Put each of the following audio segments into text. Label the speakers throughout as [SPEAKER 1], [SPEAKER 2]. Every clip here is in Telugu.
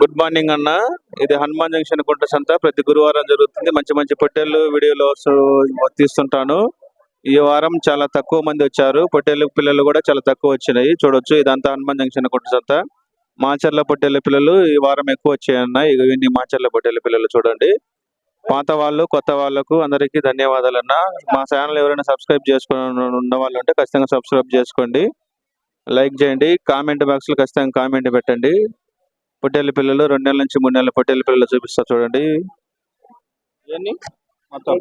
[SPEAKER 1] గుడ్ మార్నింగ్ అన్న. ఇది హనుమాన్ జంక్షన్ కుంట సంత. ప్రతి గురువారం జరుగుతుంది. మంచి మంచి పొట్టేళ్ళు వీడియోలు తీస్తుంటాను. ఈ వారం చాలా తక్కువ మంది వచ్చారు. పొట్టేళ్ళ పిల్లలు కూడా చాలా తక్కువ వచ్చినాయి. చూడొచ్చు ఇదంతా హనుమాన్ జంక్షన్ కుంట సంత. మాచర్ల పొట్టేళ్ళ పిల్లలు ఈ వారం ఎక్కువ వచ్చాయన్న ఇవన్నీ మాచర్ల పొట్టేళ్ళ పిల్లలు చూడండి. పాత వాళ్ళు కొత్త వాళ్ళకు అందరికీ ధన్యవాదాలు అన్న. మా ఛానల్ ఎవరైనా సబ్స్క్రైబ్ చేసుకుని ఉన్న వాళ్ళు ఉంటే ఖచ్చితంగా సబ్స్క్రైబ్ చేసుకోండి. లైక్ చేయండి. కామెంట్ బాక్స్లో ఖచ్చితంగా కామెంట్ పెట్టండి. పొట్టేళ్ళ పిల్లలు రెండు నెలల నుంచి మూడు నెలల పొట్టేళ్ళ పిల్లలు చూపిస్తా చూడండి. ఇవన్నీ మొత్తం?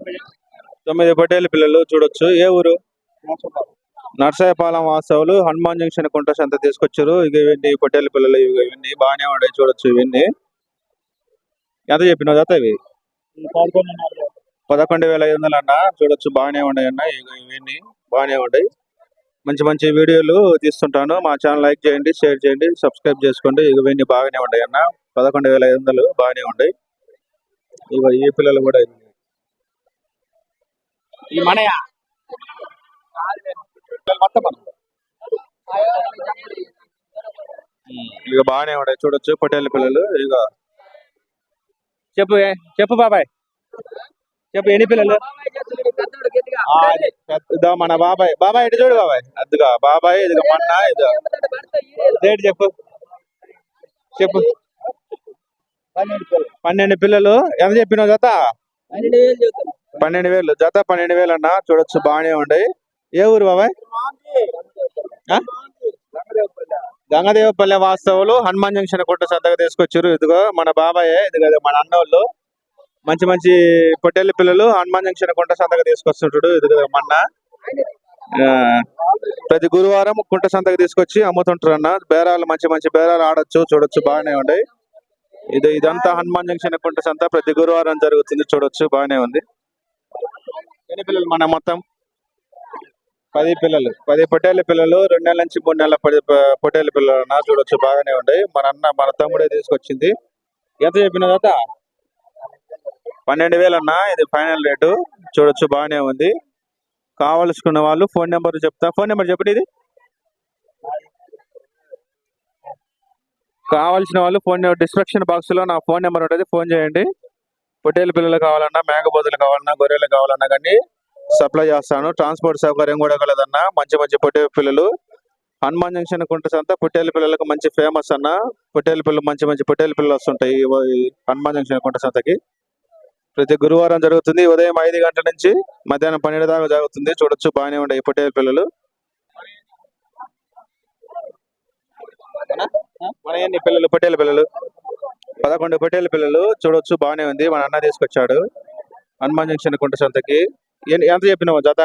[SPEAKER 1] తొమ్మిది పొట్టేళ్ళ పిల్లలు చూడొచ్చు. ఏ ఊరు? నర్సాయపాలెం వాస్తవులు. హనుమాన్ జంక్షన్ కుంట సంత తీసుకొచ్చారు. ఇక ఇవన్నీ పొట్టేళ్ళ పిల్లలు ఇవి ఇవన్నీ బాగానే ఉన్నాయి. చూడొచ్చు ఇవన్నీ. ఎంత చెప్పినావు జత ఇవి? పదకొండు వేల ఐదు వందలు అన్న. చూడొచ్చు బాగానే ఉన్నాయి అన్న. ఇవన్నీ బాగానే ఉన్నాయి. మంచి మంచి వీడియోలు తీస్తుంటాను. మా ఛానల్ లైక్ చేయండి షేర్ చేయండి సబ్స్క్రైబ్ చేసుకోండి. ఇవన్నీ బాగానే ఉన్నాయి అన్న. పదకొండు వేల ఐదు వందలు బాగానే ఉన్నాయి. ఇగో ఈ పిల్లలు కూడా
[SPEAKER 2] ఈ మనయ
[SPEAKER 1] ఇక బాగానే ఉన్నాయి. చూడొచ్చు పొట్టేళ్ళ పిల్లలు. ఇక చెప్పు చెప్పు బాబాయ్. చెప్పు ఎన్ని పిల్లలు. ఇదో మన బాబాయ్. బాబాయ్ ఇటు చూడు బాబాయ్? అదిగా బాబాయ్ ఇదిగో మన్న ఇదో రేట్ చెప్పు. చెప్పు. పన్నెండు పిల్లలు. ఎంత చెప్పినావు జత? పన్నెండు వేలు జత పన్నెండు వేలు అన్న. చూడొచ్చు బాగానే ఉన్నాయి ఏ ఊరు బాబాయ్? గంగదేవపల్లె వాస్తవులు. హనుమాన్ జంక్షన్ కొట్ట సంతగా తీసుకొచ్చారు. ఇదిగో మన బాబాయ్ ఇదిగో మన అన్నోళ్ళు. మంచి మంచి పొట్టేళ్ళ పిల్లలు హనుమాన్ జంక్షన్ కుంట సంతకు తీసుకొస్తుంటాడు. ఇదిగో మొన్న. ఆ, ప్రతి గురువారం కుంట సంతకు తీసుకొచ్చి అమ్ముతుంటారు అన్న. బేరాలు మంచి మంచి బేరాలు ఆడొచ్చు చూడొచ్చు బాగానే ఉన్నాయి ఇది ఇదంతా హనుమాన్ జంక్షన్ కుంట సంత. ప్రతి గురువారం జరుగుతుంది చూడొచ్చు బాగానే ఉంది. ఎన్ని పిల్లలు మన మొత్తం? పది పిల్లలు. పది పొట్టేళ్ళ పిల్లలు రెండు నెలల నుంచి మూడు నెలల పది పొట్టేళ్ళ పిల్లలు అన్న చూడొచ్చు బాగానే ఉన్నాయి మన అన్న మన తమ్ముడే తీసుకొచ్చింది. ఎంత చెప్పిన తర్వాత పన్నెండు వేలు అన్న ఇది ఫైనల్ రేటు. చూడొచ్చు బాగానే ఉంది. కావలసుకున్న వాళ్ళు ఫోన్ నెంబర్ చెప్తా. ఫోన్ నెంబర్ చెప్పండి ఇది. కావాల్సిన వాళ్ళు ఫోన్ నెంబర్ డిస్క్రిప్షన్ బాక్స్లో నా ఫోన్ నెంబర్ ఉంటుంది. ఫోన్ చేయండి. పొట్టేలు పిల్లలు కావాలన్నా మేకపోతులు కావాలన్నా గొర్రెలు కావాలన్నా కానీ సప్లై చేస్తాను. ట్రాన్స్పోర్ట్ సౌకర్యం కూడా కలదన్నా. మంచి మంచి పొట్టేలు పిల్లలు. హనుమాన్ జంక్షన్ కుంటస్ అంతా పొట్టేలు పిల్లలకు మంచి ఫేమస్ అన్న. పొట్టేలు పిల్లలు మంచి మంచి పొట్టేలు పిల్లలు వస్తుంటాయి హనుమాన్ జంక్షన్ కుంటస్ అంతకి ప్రతి గురువారం జరుగుతుంది. ఉదయం ఐదు గంటల నుంచి మధ్యాహ్నం పన్నెండు దాకా జరుగుతుంది. చూడొచ్చు బాగానే ఉంటాయి ఇప్పటి పిల్లలు. మన ఎన్ని పిల్లలు పొట్టేలు పిల్లలు. పదకొండు పొట్టేలు పిల్లలు. చూడొచ్చు బాగానే ఉంది. మన అన్న తీసుకొచ్చాడు. హనుమాన్ జంక్షన్ కుంట సంతకి. ఎంత చెప్పినావు జత?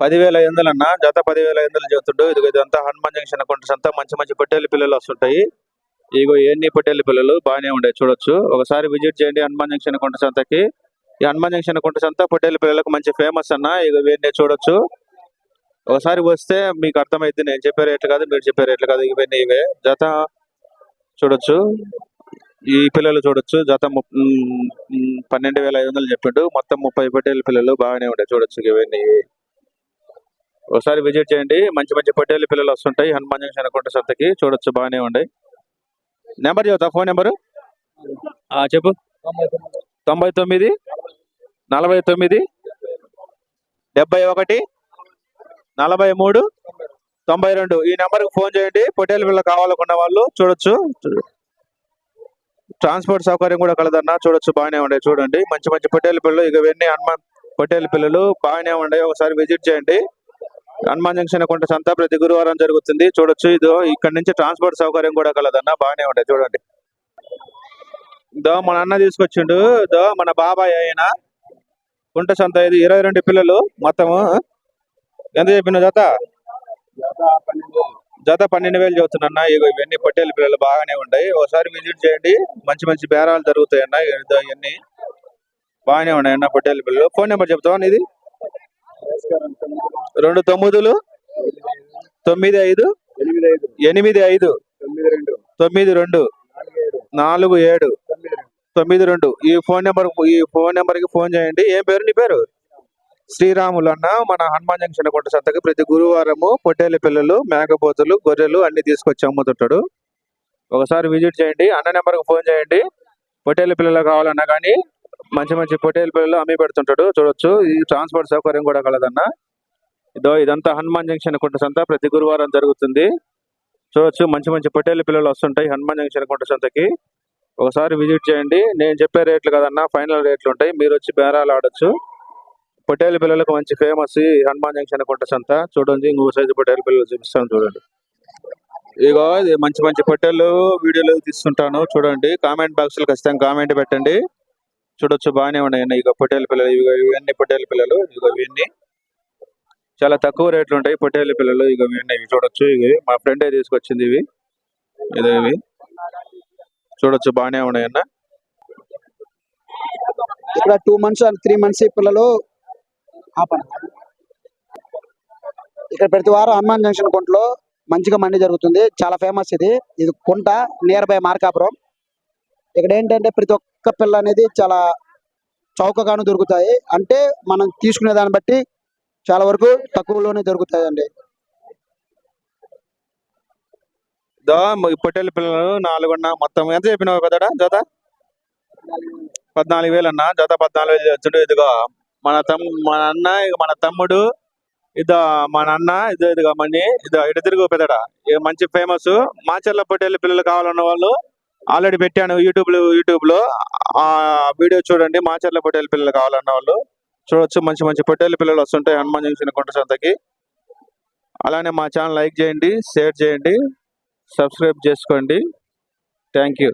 [SPEAKER 1] పదివేల ఐదు అన్న. జత పదివేల ఐదు వందలు చెబుతుండు. ఇదిగో ఇదంతా హనుమాన్ జంక్షన్ కుంట సంత. మంచి మంచి పొట్టేలు పిల్లలు వస్తుంటాయి. ఇగో ఎన్ని పొట్టేలు పిల్లలు బాగానే ఉండే చూడొచ్చు. ఒకసారి విజిట్ చేయండి హనుమాన్ జంక్షన్ కొండ సంతకి. ఈ హనుమాన్ జంక్షన్ కొండ సంత పొట్టేలు పిల్లలకు మంచి ఫేమస్ అన్న ఇగో ఇవన్నీ చూడొచ్చు. ఒకసారి వస్తే మీకు అర్థమైంది నేను చెప్పే రేట్లు కాదు మీరు చెప్పే రేట్లు కాదు ఇవన్నీ ఇవే. జత చూడొచ్చు. ఈ పిల్లలు చూడొచ్చు. జత ముప్- పన్నెండు వేల ఐదు వందలు చెప్పిండు. మొత్తం ముప్పై పొట్టేళ్ళ పిల్లలు బాగానే ఉంటాయి చూడొచ్చు ఇవన్నీ ఒకసారి విజిట్ చేయండి. మంచి మంచి పొట్టేళ్ళ పిల్లలు వస్తుంటాయి హనుమాన్ జంక్షన్ కొంట సంతకి. చూడొచ్చు బాగానే ఉన్నాయి నెంబర్ చెబుతా ఫోన్ నెంబరు? ఆ, చెప్పు. తొంభై తొమ్మిది నలభై తొమ్మిది డెబ్బై ఒకటి నలభై మూడు తొంభై రెండు. ఈ నెంబర్కి ఫోన్ చేయండి. పొట్టేలు పిల్లలు కావాలనుకున్న వాళ్ళు చూడొచ్చు. ట్రాన్స్పోర్ట్ సౌకర్యం కూడా కలదన్నా చూడొచ్చు. బాగానే ఉన్నాయి చూడండి. మంచి మంచి పొట్టేలు పిల్లలు. ఇక ఇవన్నీ హనుమాన్ పొట్టేలు పిల్లలు బాగానే ఉన్నాయి ఒకసారి విజిట్ చేయండి. హనుమాన్ జంక్షన్ కొంట సంత ప్రతి గురువారం జరుగుతుంది. చూడొచ్చు. ఇది ఇక్కడ నుంచి ట్రాన్స్పోర్ట్ సౌకర్యం కూడా కలదన్న బాగానే ఉంటాయి చూడండి. దో మన అన్న తీసుకొచ్చిండు. దో మన బాబాయ్ అయిన కుంట సంత ఇది ఇరవై రెండు పిల్లలు మొత్తము. ఎంత చెప్పిన జత? జత పన్నెండు వేలు చదువుతున్నా ఇవన్నీ పొట్టేలు పిల్లలు బాగానే ఉన్నాయి ఒకసారి విజిట్ చేయండి. మంచి మంచి బేరాలు జరుగుతాయి ఇవన్నీ బాగానే ఉన్నాయి అన్న పొట్టేలు పిల్లలు. ఫోన్ నెంబర్ చెప్తావా నీది? రెండు తొమ్మిదిలు? తొమ్మిది ఐదు?
[SPEAKER 2] ఎనిమిది ఐదు?
[SPEAKER 1] ఎనిమిది ఐదు
[SPEAKER 2] తొమ్మిది రెండు?
[SPEAKER 1] నాలుగు ఏడు? తొమ్మిది రెండు. ఈ ఫోన్ నెంబర్ ఈ ఫోన్ నెంబర్కి ఫోన్ చేయండి. ఏం పేరు నీ పేరు? శ్రీరాములు అన్న. మన హనుమాన్ జంక్షన్ కొట్ట సంతకి ప్రతి గురువారము పొట్టేలు పిల్లలు మేకపోతులు గొర్రెలు అన్ని తీసుకొచ్చి అమ్ముతుంటాడు. ఒకసారి విజిట్ చేయండి. అన్న నెంబర్కి ఫోన్ చేయండి. పొట్టేలు పిల్లలు కావాలన్నా కానీ మంచి మంచి పొట్టేలు పిల్లలు అమ్మి పెడుతుంటాడు. చూడొచ్చు. ఈ ట్రాన్స్పోర్ట్ సౌకర్యం కూడా కలదన్న. ఇదో ఇదంతా హనుమాన్ జంక్షన్ కుంట సంత. ప్రతి గురువారం జరుగుతుంది. చూడొచ్చు. మంచి మంచి పొట్టేలు పిల్లలు వస్తుంటాయి హనుమాన్ జంక్షన్ కుంట సంతకి. ఒకసారి విజిట్ చేయండి. నేను చెప్పే రేట్లు కదన్నా ఫైనల్ రేట్లు ఉంటాయి. మీరు వచ్చి బేరాలు ఆడొచ్చు. పొట్టేలు పిల్లలకు మంచి ఫేమస్ ఈ హనుమాన్ జంక్షన్ కుంట సంత. చూడండి. ఇంకో సైజు పొట్టేలు పిల్లలు చూపిస్తాను చూడండి. ఇగో ఇది మంచి మంచి పొట్టేలు వీడియోలు తీస్తుంటాను. చూడండి. కామెంట్ బాక్స్లో ఖచ్చితంగా కామెంట్ పెట్టండి. చూడొచ్చు బాగానే ఉన్నాయి. ఇక పొట్టేలు పిల్లలు ఇక ఇవన్నీ పొట్టేలు పిల్లలు ఇక ఇవన్నీ. చాలా తక్కువ రేట్లు ఉంటాయి పొట్టేలు పిల్లలు ఇక ఇవన్నీ ఇవి చూడొచ్చు. ఇవి మా ఫ్రెండే తీసుకొచ్చింది ఇవి. ఇదే ఇవి. చూడొచ్చు బాగానే ఉన్నాయి అన్న.
[SPEAKER 2] ఇక్కడ two months and three months పిల్లలు ఇక్కడ ప్రతి వారం హనుమాన్ జంక్షన్ కొంట్లో మంచిగా మండి జరుగుతుంది. చాలా ఫేమస్ ఇది. ఇది కుంట నియర్ బై మార్కాపురం. ఇక్కడ ఏంటంటే ప్రతి ఒక్క పిల్ల అనేది చాలా చౌకగాను దొరుకుతాయి. అంటే మనం తీసుకునే దాన్ని బట్టి చాలా వరకు తక్కువలోనే దొరుకుతాయి అండి
[SPEAKER 1] దా ఈ పిల్లలు నాలుగున్న మొత్తం ఎంత చెప్పినావు కదడా జత? పద్నాలుగు వేలు అన్న జత పద్నాలుగు వేలు చూడు ఇదిగో మన తమ్ మన అన్న ఇక మన తమ్ముడు ఇదో మన అన్న ఇదో ఇదిగో మని ఇదో ఇటు తిరుగు పెద్దడా. మంచి ఫేమస్. మాచర్ల పొట్టేళ్ళ పిల్లలు కావాలన్న వాళ్ళు ఆల్రెడీ పెట్టాను యూట్యూబ్ యూట్యూబ్లో. యూట్యూబ్లో ఆ వీడియో చూడండి మాచర్ల పొట్టేలు పిల్లలు కావాలన్న వాళ్ళు. చూడొచ్చు మంచి మంచి పొట్టేలు పిల్లలు వస్తుంటాయి హనుమాన్ జంక్షన్ కొండ సంతకి. అలానే మా ఛానల్ లైక్ చేయండి షేర్ చేయండి సబ్స్క్రైబ్ చేసుకోండి. Thank you.